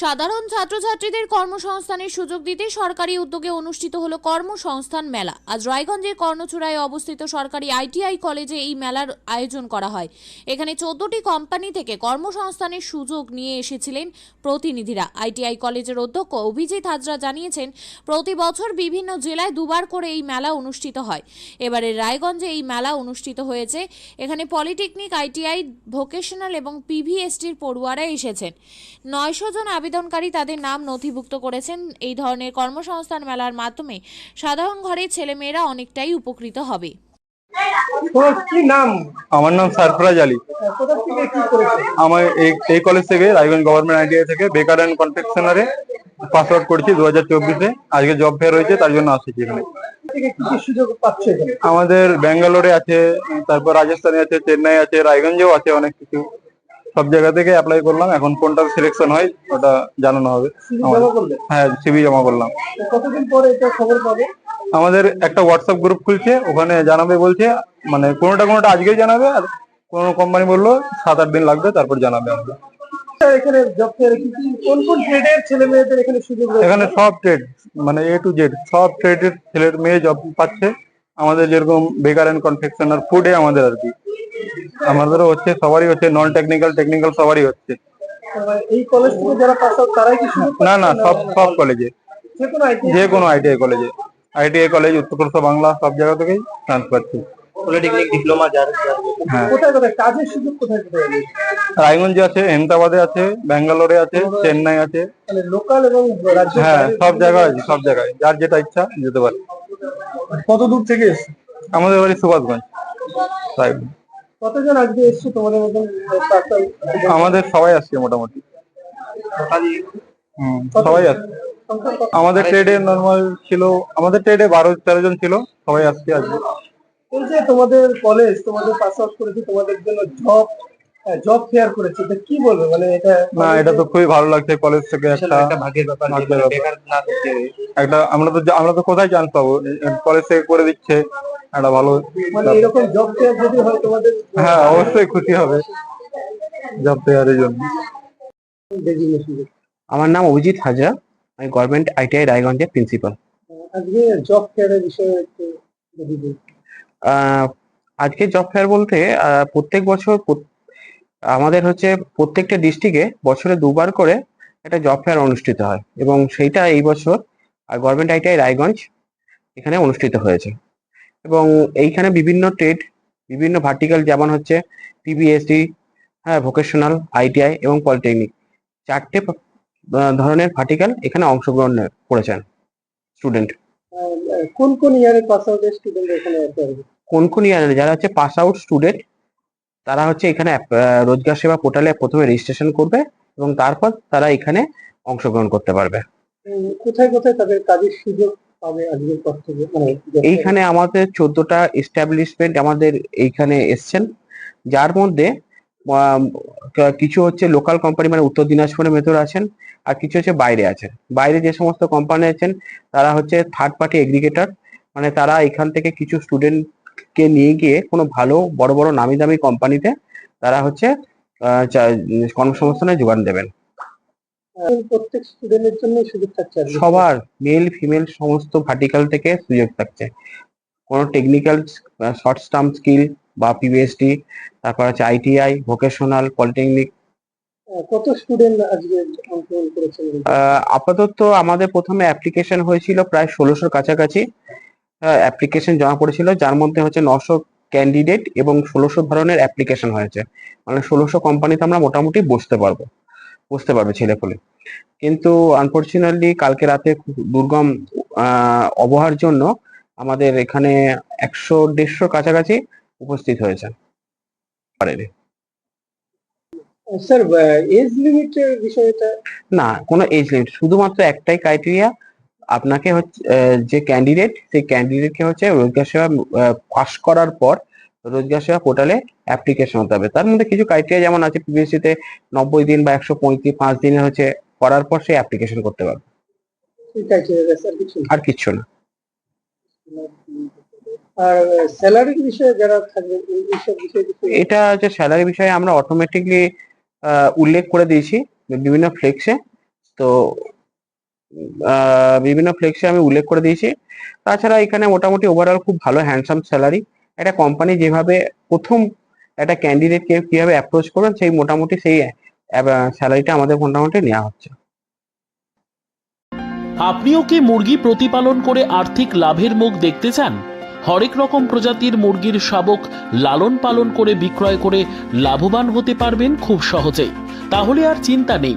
সাধারণ ছাত্রছাত্রীদের কর্মসংস্থানের সুযোগ দিতে সরকারি উদ্যোগে অনুষ্ঠিত হলো কর্মসংস্থান মেলা। আজ রায়গঞ্জের কর্ণচূড়ায় অবস্থিত সরকারি আইটিআই কলেজে এই মেলার আয়োজন করা হয়। এখানে চোদ্দটি কোম্পানি থেকে কর্মসংস্থানের সুযোগ নিয়ে এসেছিলেন প্রতিনিধিরা। আইটিআই কলেজের অধ্যক্ষ অভিজিৎ হাজরা জানিয়েছেন, প্রতি বছর বিভিন্ন জেলায় দুবার করে এই মেলা অনুষ্ঠিত হয়। এবারে রায়গঞ্জে এই মেলা অনুষ্ঠিত হয়েছে। এখানে পলিটেকনিক আইটিআই, ভোকেশনাল এবং পিভিএসটির পড়ুয়ারা এসেছেন। নয়শো জন আবেদনকারী তাদের নাম নথিভুক্ত করেছেন। এই ধরনের কর্মসংস্থান মেলার মাধ্যমে সাধারণ ঘরের ছেলেমেয়েরা অনেকটাই উপকৃত হবে। কি নাম? আমার নাম সারফরাজ আলী। আমার এই এই কলেজ থেকে রায়গঞ্জ গভর্নমেন্ট আইটিআই থেকে বেকার অ্যান্ড কনফেকশনারে পাস আউট করেছি দু হাজার চব্বিশে। আজকে জব ফেয়ার হয়েছে তার জন্য আসছি এখানে। থেকে কি কি সুযোগ পাচ্ছ এখানে? আমাদের ব্যাঙ্গালোরে আছে তারপর রাজস্থানে আছে চেন্নাই আছে রায়গঞ্জেও আছে অনেক কিছু। সব জায়গা থেকে অ্যাপ্লাই করলাম। এখন কোনটা সিলেকশন হয় ওটা জানানো হবে। হ্যাঁ সিবি জমা করলাম। কতদিন পরে এটা খবর পাবে? আমাদের একটা হোয়াটসঅ্যাপ গ্রুপ খুলছে ওখানে জানাবে বলছে মানে কোনোটা কোনোটা আজকেই জানাবে আর কোনো কোম্পানি বলল সাত আট দিন লাগবে তারপর জানাবে আমাদের। এখানে জব ফেয়ারে কি কোন কোন ট্রেডের ছেলে মেয়েদের এখানে সুযোগ এখানে সব ট্রেড মানে এ টু জেড সব ট্রেডের ছেলের মেয়ে জব পাচ্ছে। আমাদের যেরকম বেকার অ্যান্ড কনফেকশনার ফুডে আমাদের আর কি। আমাদেরও হচ্ছে সবারই হচ্ছে নন টেকনিক্যাল টেকনিক্যাল সবারই হচ্ছে। এই কলেজ থেকে যারা পাস আউট তারাই কি না না সব সব কলেজে যে কোনো আইটিআই কলেজে আইটিআই কলেজ উত্তরপ্রদেশ বাংলা সব জায়গা থেকেই চান্স পাচ্ছি পলিটেকনিক ডিপ্লোমা যার যার হ্যাঁ। কোথায় কোথায়? কাজের সুযোগ কোথায় কোথায় রায়গঞ্জে আছে হেমতাবাদে আছে ব্যাঙ্গালোরে আছে চেন্নাই আছে। মানে লোকাল এবং রাজ্য হ্যাঁ সব জায়গায় আছে সব জায়গায়। যার যেটা ইচ্ছা যেতে পারে। কত দূর থেকে আমাদের বাড়ি সুভাষগঞ্জ রায়গঞ্জ। কতজন আজকে এসছে তোমাদের মতন? আমাদের সবাই আসছে মোটামুটি। হুম, সবাই আসছে। আমাদের ট্রেডে নর্মাল ছিল আমাদের ট্রেডে বারো তেরো জন ছিল সবাই আসছে আজকে। এই যে তোমাদের কলেজ তোমাদের পাস আউট করেছে তোমাদের জন্য জব জব ফেয়ার করেছে এটা কি বলবে? মানে এটা না এটা তো খুবই ভালো লাগছে কলেজ থেকে একটা ভাগের ব্যাপার ভাগ্যের মানে ব্যাপার। বেকার না করতে একটা আমরা তো আমরা তো কোথায় চান্স পাবো? কলেজ থেকে করে দিচ্ছে একটা ভালো মানে এরকম জব ফেয়ার যদি হয় তোমাদের হ্যাঁ অবশ্যই খুশি হবে জব ফেয়ারের জন্য। আমার নাম অভিজিৎ হাজরা আমি গভর্নমেন্ট আইটিআই রায়গঞ্জের প্রিন্সিপাল আজকে জব ফেয়ারের বিষয়ে আজকে জব ফেয়ার বলতে আহ, প্রত্যেক বছর আমাদের হচ্ছে প্রত্যেকটা ডিস্ট্রিক্টে বছরে দুবার করে একটা জব ফেয়ার অনুষ্ঠিত হয় এবং সেইটা এই বছর আর গভর্নমেন্ট আইটিআই রায়গঞ্জ এখানে অনুষ্ঠিত হয়েছে। এবং এইখানে বিভিন্ন ট্রেড বিভিন্ন ভার্টিক্যাল যেমন হচ্ছে পিবিএসডি হ্যাঁ ভোকেশনাল আইটিআই এবং পলিটেকনিক চারটে ধরনের ভার্টিক্যাল এখানে অংশগ্রহণ করেছেন স্টুডেন্ট কোন কোন ইয়ারে পাস আউটের স্টুডেন্ট এখানে আছে? কোন কোন ইয়ারে যারা হচ্ছে পাস আউট স্টুডেন্ট তারা হচ্ছে এখানে রোজগার সেবা পোর্টালে প্রথমে রেজিস্ট্রেশন করবে এবং তারপর তারা এখানে অংশগ্রহণ করতে পারবে। কোথায় কোথায় তাদের কাজের সুযোগ পাবে আজকের পর থেকে? মানে? এইখানে আমাদের চোদ্দটা এস্টাবলিশমেন্ট আমাদের এইখানে এসছেন। যার মধ্যে কিছু হচ্ছে লোকাল কোম্পানি মানে উত্তর দিনাজপুরের ভেতর আছেন আর কিছু হচ্ছে বাইরে আছেন। বাইরে যে সমস্ত কোম্পানি আছেন তারা হচ্ছে থার্ড পার্টি এগ্রিগেটর মানে তারা এখান থেকে কিছু স্টুডেন্টকে নিয়ে গিয়ে কোনো ভালো বড় বড় নামি দামি কোম্পানিতে তারা হচ্ছে কর্মসংস্থানের যোগান দেবেন। প্রত্যেক স্টুডেন্টের জন্য সুযোগ থাকছে সবার মেল ফিমেল সমস্ত ভার্টিক্যাল থেকে সুযোগ থাকছে। কোনো টেকনিক্যাল শর্ট টার্ম স্কিল বা পিভিএসডি তারপর আছে আইটিআই ভোকেশনাল পলিটেকনিক আহ, কত স্টুডেন্ট আজকে অংশগ্রহণ করেছেন? আপাতত আমাদের প্রথমে অ্যাপ্লিকেশন হয়েছিল প্রায় ষোলোশোর কাছাকাছি। অ্যাপ্লিকেশন জমা পড়েছিল যার মধ্যে হচ্ছে নশো ক্যান্ডিডেট এবং ষোলোশো ধরনের অ্যাপ্লিকেশন হয়েছে। মানে ষোলোশো কোম্পানিতে আমরা মোটামুটি বসতে পারব বসতে পারবে ছেলেপুলে। কিন্তু আনফর্চুনেটলি কালকে রাতে দুর্গম আবহাওয়ার জন্য আমাদের এখানে একশো দেড়শোর কাছাকাছি উপস্থিত হয়েছে। স্যার এজ লিমিটের বিষয়টা? না কোনো এজ লিমিট শুধুমাত্র একটাই ক্রাইটেরিয়া আপনাকে হচ্ছে যে ক্যান্ডিডেট সেই ক্যান্ডিডেটকে হচ্ছে রোজগার সেবা পাস করার পর রোজগার সেবা পোর্টালে অ্যাপ্লিকেশন হতে হবে। তার মধ্যে কিছু ক্রাইটেরিয়া যেমন আছে পিবিএসসি তে নব্বই দিন বা একশো পঁয়ত্রিশ পাঁচ দিনের হচ্ছে করার পর সে অ্যাপ্লিকেশন করতে পারবে। স্যার কিছু না। আর কিচ্ছু না। স্যালারির বিষয়ে যারা থাকবে এটা যে স্যালারি বিষয়ে আমরা অটোমেটিকলি উল্লেখ করে দিয়েছি বিভিন্ন ফ্লেক্সে তো বিভিন্ন ফ্লেক্সে আমি উল্লেখ করে দিয়েছি। তাছাড়া এখানে মোটামুটি ওভারঅল খুব ভালো হ্যান্ডসাম স্যালারি একটা কোম্পানি যেভাবে প্রথম একটা ক্যান্ডিডেটকে কীভাবে অ্যাপ্রোচ করবেন, সেই মোটামুটি সেই স্যালারিটা আমাদের মোটামুটি নেওয়া হচ্ছে। আপনিও কি মুরগি প্রতিপালন করে আর্থিক লাভের মুখ দেখতে চান? হরেক রকম প্রজাতির মুরগির শাবক লালন পালন করে বিক্রয় করে লাভবান হতে পারবেন খুব সহজেই। তাহলে আর চিন্তা নেই।